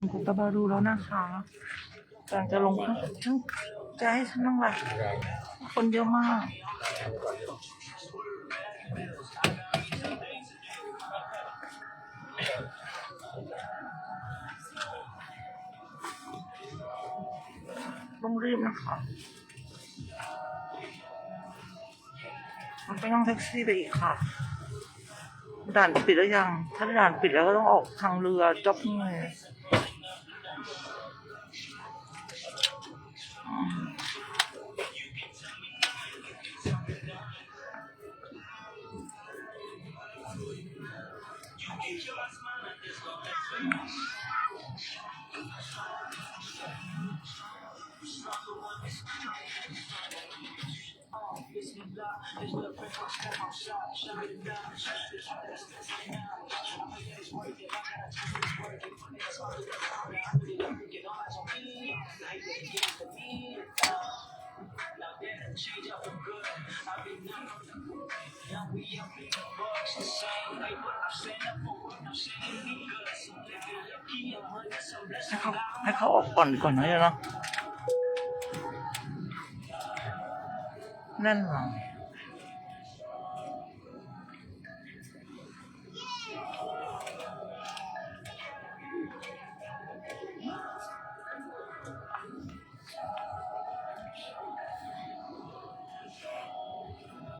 กูตะบารูแล้วนะคะกำลังจะลงข้างฉันจะให้ฉันนั่งอะคนเยอะมากต้องรีบนะคะ มันไปนั่งแท็กซี่ไปอีกค่ะ ด่านปิดแล้วยัง ถ้าด่านปิดแล้วก็ต้องออกทางเรือจ็อกนี่เลย อืมให้เขาให้เ